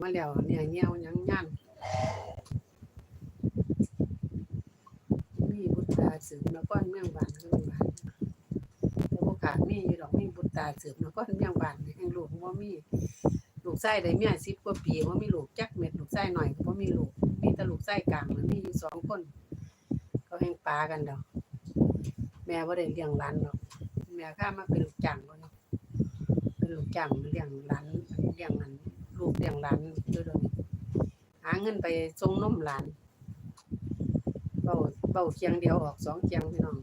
มาแล้วเนี่ยเงี้ยวยังย่านมีบุตรตาสืบนครเมืองบานเมืองบานแต่บ่ขาดมีอยู่ดอกมีบุตรตาสืบนครเมืองบานแห่งลูกบ่ามีลูกไส้ได้เมีย10กว่าปีบ่มีลูกจักเม็ดลูกไส้หน่อยก็มีลูกมีแต่ลูกไส้กลางมีอยู่สองคนเขาแห่งปากันดอก แม่บ่ได้เลี้ยงหลานดอก แม่ข้ามาเป็นลูกจ้างบ่เนาะเป็นลูกจ้างเลี้ยงหลานเลี้ยงมัน ลูกเลี้ยงหลานอยู่ดี๋ยวนี้หาเงินไปส่งนมหลานเว้าเว้าเคียงเดียวออกสองเคียงพี่น้อง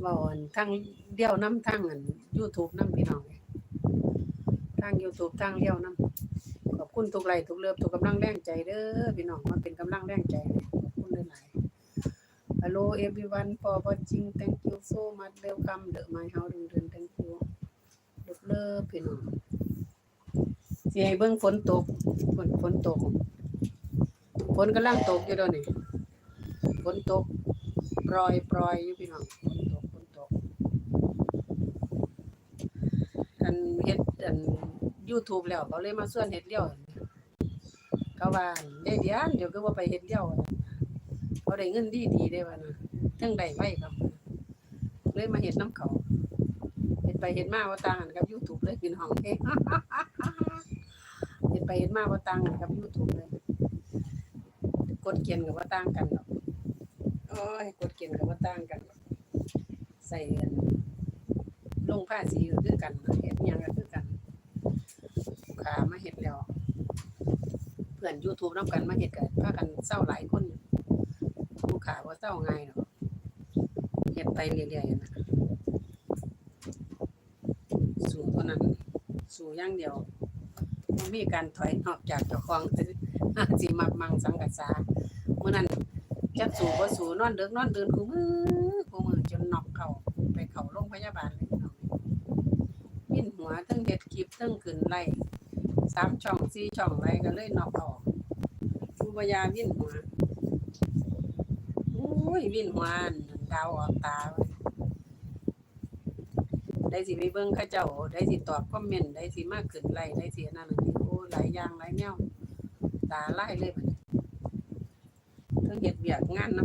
เว้าอันทั้งเดียวนํทั้งอัน YouTube นํพี่น้องทั้ง YouTube ทั้งเดียวนํขอบคุณทุกไลทุกเลิฟทุกกำลังแรงใจเด้อพี่น้องมันเป็นกำลังแรงใจขอบคุณหลายๆ Hello everyone for watching thank you so much welcome the my house เดิน thank you ลูกเลิฟพี่น้อง สิให้เบิ่งฝนตกฝนฝนตกฝนกำลังตกอยู่เดี๋ยวนี้ฝนตกปล่อยปล่อยอยู่พี่น้องฝนตกฝนตกอันเฮ็ดอัน YouTube แล้วเขาเลยมาส่วนเฮ็ดเลี้ยวเขาว่าได้เดียนเดี๋ยวก็ว่าไปเฮ็ดเลี้ยวเขาได้เงินดีดีได้ว่านะทั้งได้ไว้ครับเลยมาเฮ็ดน้ำเขาเฮ็ดไปเฮ็ดมาว่าต่างกันกับ YouTube เลยพี่น้องเอ้เฮ็ดไปเฮ็ดมาว่าต่างกันกับ YouTube เลยกดเกียนกับว่าต่างกันดอกโอ้ยกดเกียนกับว่าต่างกันใส่เงินลงภาษีก็คือกันเฮ็ดยังก็คือกันลูกค้ามาเฮ็ดแล้ว เพื่อน YouTube นำกันมาเฮ็ดกันพากันเศร้าหลายคนอยู่ลูกค้าบ่เศร้าง่ายดอกเฮ็ดไปเรื่อยๆนะสู้เท่านั้น สู้อย่างเดียว มีการถอยนอกจากเจ้าของสิมักมังสังกษามื้อนั้นจักสูบ่สู้นอนเดึกนอนตื่นคู่มือคู่มือจนนอกเข้าไปเข้าโรงพยาบาลเลยพี่น้องวินหัวเทั้งเฮ็ดคลิปเทั้งขึ้นไล่สามช่องสี่ช่องไล่ก็เลยนอกออกผู้บยาวินหัวโอ้ยวินหัวอันดาวออกตาได้สิไปเบิ่งเขาเจ้า ได้สิตอบคอมเมนต์ได้สิมากขึ้นไล่ได้สินั่น หลายอย่างหลายแนวตาไล่เลยบัดนี้เพิ่งเห็ดเบียกงานนํ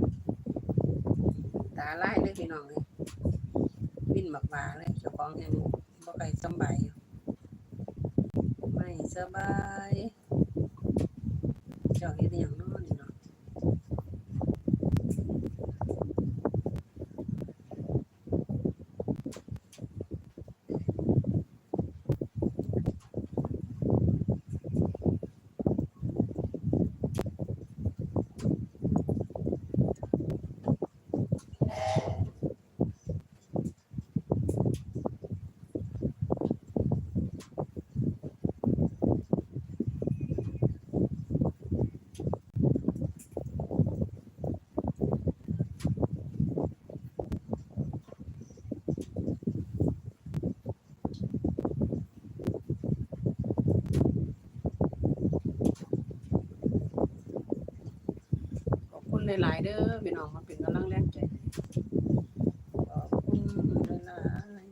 ตาไล่เลยพี่น้องเลยวิ่นหมักหวาเลยเจ้าของยังบ่ค่อยสบายอยู่ไม่สบายเจ้าเห็ดอย่าง หลาย ๆ เด้อพี่น้องมาเป็นกำลังแรงใจให้ขอบคุณหลายๆ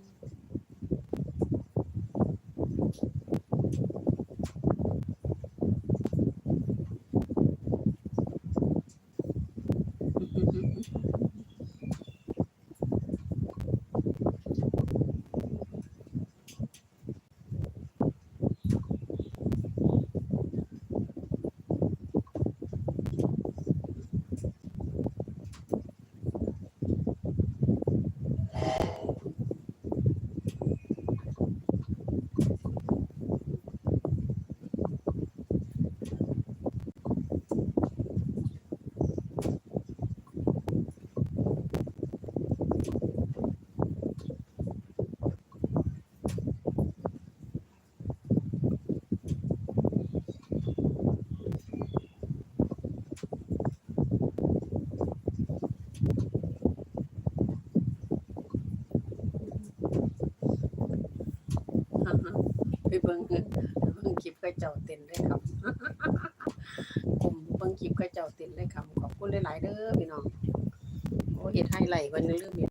ไปเบิ่งเบิ่งคลิปก็เจ้าเต้นได้ครับกลุ่มเบิ่งคลิปก็เจ้าเต้นได้ครับขอบคุณหลายๆเด้อพี่น้องโอ้เฮ็ดไฮไลท์วันนึงลืมเฮ็ด